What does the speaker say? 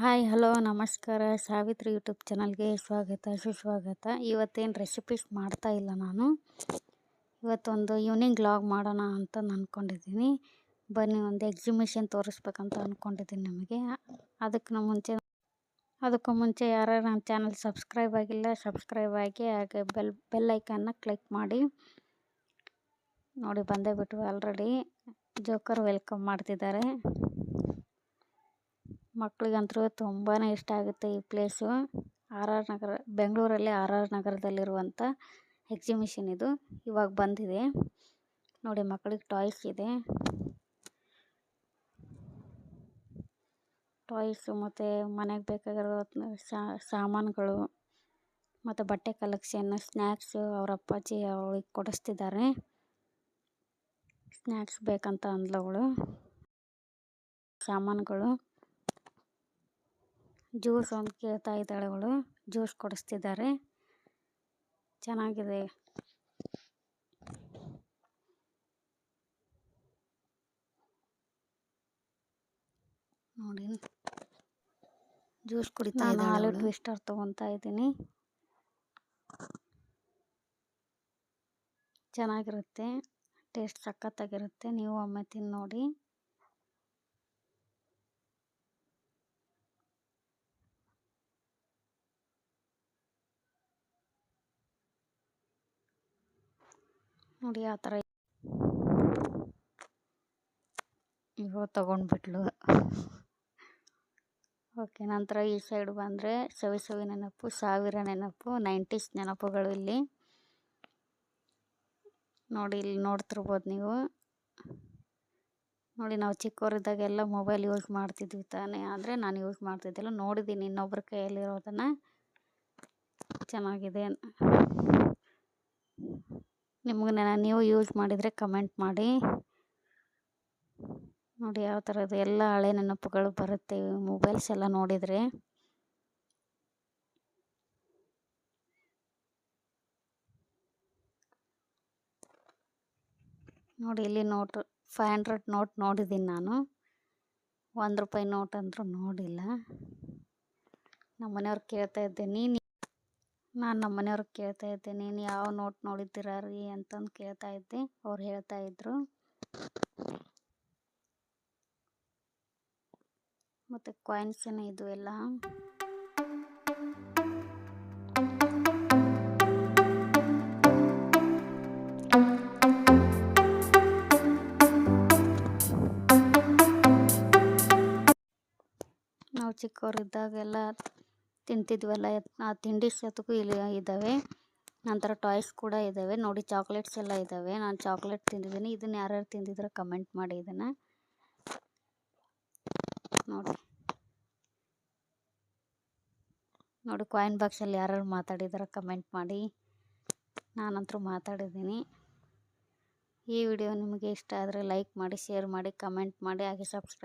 Hi, hello, ನಮಸ್ಕಾರ. Savitri YouTube ಚಾನಲ್ಗೆ ಸ್ವಾಗತ, ಸುಸ್ವಾಗತ. ಇವತ್ತೇನು ರೆಸಿಪೀಸ್ ಮಾಡ್ತಾ ಇಲ್ಲ ನಾನು. ಇವತ್ತೊಂದು ಈವ್ನಿಂಗ್ ಲಾಗ್ ಮಾಡೋಣ ಅಂತ ಅಂದ್ಕೊಂಡಿದ್ದೀನಿ ಬನ್ನಿ, ಒಂದು ಎಕ್ಸಿಮಿಷನ್ ತೋರಿಸ್ಬೇಕಂತ ಅಂದ್ಕೊಂಡಿದ್ದೀನಿ ನಮಗೆ. ಅದಕ್ಕೆ ಮುಂಚೆ, ಅದಕ್ಕೂ ಮುಂಚೆ ಯಾರು ನಮ್ಮ ಚಾನಲ್ ಸಬ್ಸ್ಕ್ರೈಬ್ ಆಗಿಲ್ಲ ಸಬ್ಸ್ಕ್ರೈಬ್ ಆಗಿ ಹಾಗೆ ಬೆಲ್ ಬೆಲ್ ಐಕನ್ನ ಕ್ಲಿಕ್ ಮಾಡಿ. ನೋಡಿ, ಬಂದೇ ಬಿಟ್ಟು ಆಲ್ರೆಡಿ ಜೋಕರ್ ವೆಲ್ಕಮ್ ಮಾಡ್ತಿದ್ದಾರೆ. ಮಕ್ಕಳಿಗಂತೂ ತುಂಬಾ ಇಷ್ಟ ಆಗುತ್ತೆ ಈ ಪ್ಲೇಸು ಆರ್ ಆರ್ ನಗರ, ಬೆಂಗಳೂರಲ್ಲಿ ಆರ್ ಆರ್ ನಗರದಲ್ಲಿರುವಂಥ ಎಕ್ಸಿಬಿಷನ್ ಇದು. ಇವಾಗ ಬಂದಿದೆ. ನೋಡಿ ಮಕ್ಕಳಿಗೆ ಟಾಯ್ಸ್ ಇದೆ. ಟಾಯ್ಸು ಮತ್ತು ಮನೆಗೆ ಬೇಕಾಗಿರೋ ಸಾಮಾನುಗಳು ಮತ್ತು ಬಟ್ಟೆ ಕಲೆಕ್ಷನ್ ಸ್ನ್ಯಾಕ್ಸು ಅವ್ರ ಅಪ್ಪಾಜಿ ಅವಳಿಗೆ ಕೊಡಿಸ್ತಿದ್ದಾರೆ ಸ್ನ್ಯಾಕ್ಸ್ ಬೇಕಂತ ಅಂದ್ಲವಳು ಸಾಮಾನುಗಳು. ಜ್ಯೂಸ್ ಅಂತ ಕೇಳ್ತಾ ಇದ್ದಾಳೆ ಅವಳು ಜ್ಯೂಸ್ ಕೊಡಿಸ್ತಿದ್ದಾರೆ. ಚೆನ್ನಾಗಿದೆ. ನೋಡಿ. ಜ್ಯೂಸ್ ಕುಡಿತಾ ನಾನು ಹಾಲು ಟ್ವಿಸ್ಟರ್ ತೊಗೊತಾ ಇದ್ದೀನಿ. ಚೆನ್ನಾಗಿರುತ್ತೆ. ಟೇಸ್ಟ್ ಸಖತ್ತಾಗಿರುತ್ತೆ. ನೀವು ಒಮ್ಮೆ ತಿಂದು ನೋಡಿ. ನೋಡಿ ಆ ಥರ ಇವಾಗ ತೊಗೊಂಡ್ಬಿಟ್ಲು. ಓಕೆ, ನಂತರ ಈ ಸೈಡ್ ಬಂದರೆ ಸವಿ ಸವಿ ನೆನಪು, ಸಾವಿರ ನೆನಪು, ನೈಂಟೀಸ್ ನೆನಪುಗಳು ಇಲ್ಲಿ. ನೋಡಿ, ಇಲ್ಲಿ ನೋಡ್ತಿರ್ಬೋದು ನೀವು. ನೋಡಿ, ನಾವು ಚಿಕ್ಕವರಿದ್ದಾಗೆಲ್ಲ ಮೊಬೈಲ್ ಯೂಸ್ ಮಾಡ್ತಿದ್ವಿ ತಾನೇ, ಆದರೆ ನಾನು ಯೂಸ್ ಮಾಡ್ತಿದ್ದಿಲ್ಲ. ನೋಡಿದ್ದೀನಿ ಇನ್ನೊಬ್ಬರ ಕೈಯಲ್ಲಿರೋದನ್ನು. ಚೆನ್ನಾಗಿದೆ. ನಿಮ್ಗೆ ನೀವು ಯೂಸ್ ಮಾಡಿದರೆ ಕಮೆಂಟ್ ಮಾಡಿ. ನೋಡಿ ಯಾವ ಥರದ್ದು ಎಲ್ಲ ಹಳೆ ನೆನಪುಗಳು ಬರುತ್ತೆ ಮೊಬೈಲ್ಸ್ ಎಲ್ಲ ನೋಡಿದರೆ. ನೋಡಿ ಇಲ್ಲಿ ನೋಟು ಫೈವ್ ಹಂಡ್ರೆಡ್ ನೋಟ್ ನೋಡಿದ್ದೀನಿ ನಾನು. ಒಂದು ರೂಪಾಯಿ ನೋಟ್ ಅಂದರೂ ನೋಡಿಲ್ಲ. ನಮ್ಮ ಮನೆಯವ್ರು ಕೇಳ್ತಾ ಇದ್ದೆ, ನೀನು ನಾನು ನಮ್ಮ ಮನೆಯವ್ರಿಗೆ ಕೇಳ್ತಾ ಇದ್ದೆ ನೀನು ಯಾವ ನೋಟ್ ನೋಡಿದ್ದೀರ ರೀ? ಅಂತಂದು ಕೇಳ್ತಾ ಇದ್ದೆ. ಅವ್ರು ಹೇಳ್ತಾ ಇದ್ದರು ಮತ್ತು ಕಾಯಿನ್ಸೇನು ಇದು ಎಲ್ಲ? ನಾವು ಚಿಕ್ಕವರಿದ್ದಾಗೆಲ್ಲ ತಿಂತಿದ್ವಲ್ಲ ಆ ತಿಂಡಿ ಸತಕ್ಕೂ ಇಲ್ಲಿ ಇದ್ದಾವೆ ನಂತರ ಟಾಯ್ಸ್ ಕೂಡ ಇದ್ದಾವೆ ನೋಡಿ, ಚಾಕ್ಲೇಟ್ಸ್ ಎಲ್ಲ ಇದ್ದಾವೆ ನಾನು ಚಾಕ್ಲೇಟ್ ತಿಂದಿದ್ದೀನಿ. ಇದನ್ನ ಯಾರ್ಯಾರು ತಿಂದಿದ್ರೆ ಕಮೆಂಟ್ ಮಾಡಿ ಇದನ್ನು. ನೋಡಿ. ನೋಡಿ ಕಾಯಿನ್ ಬಾಕ್ಸಲ್ಲಿ ಯಾರ್ಯಾರು ಮಾತಾಡಿದಾರೆ ಕಮೆಂಟ್ ಮಾಡಿ. ನಾನಂತರೂ ಮಾತಾಡಿದ್ದೀನಿ. ಈ ವಿಡಿಯೋ ನಿಮಗೆ ಇಷ್ಟ ಆದರೆ ಲೈಕ್ ಮಾಡಿ, ಶೇರ್ ಮಾಡಿ, ಕಮೆಂಟ್ ಮಾಡಿ, ಹಾಗೆ ಸಬ್ಸ್ಕ್ರೈಬ್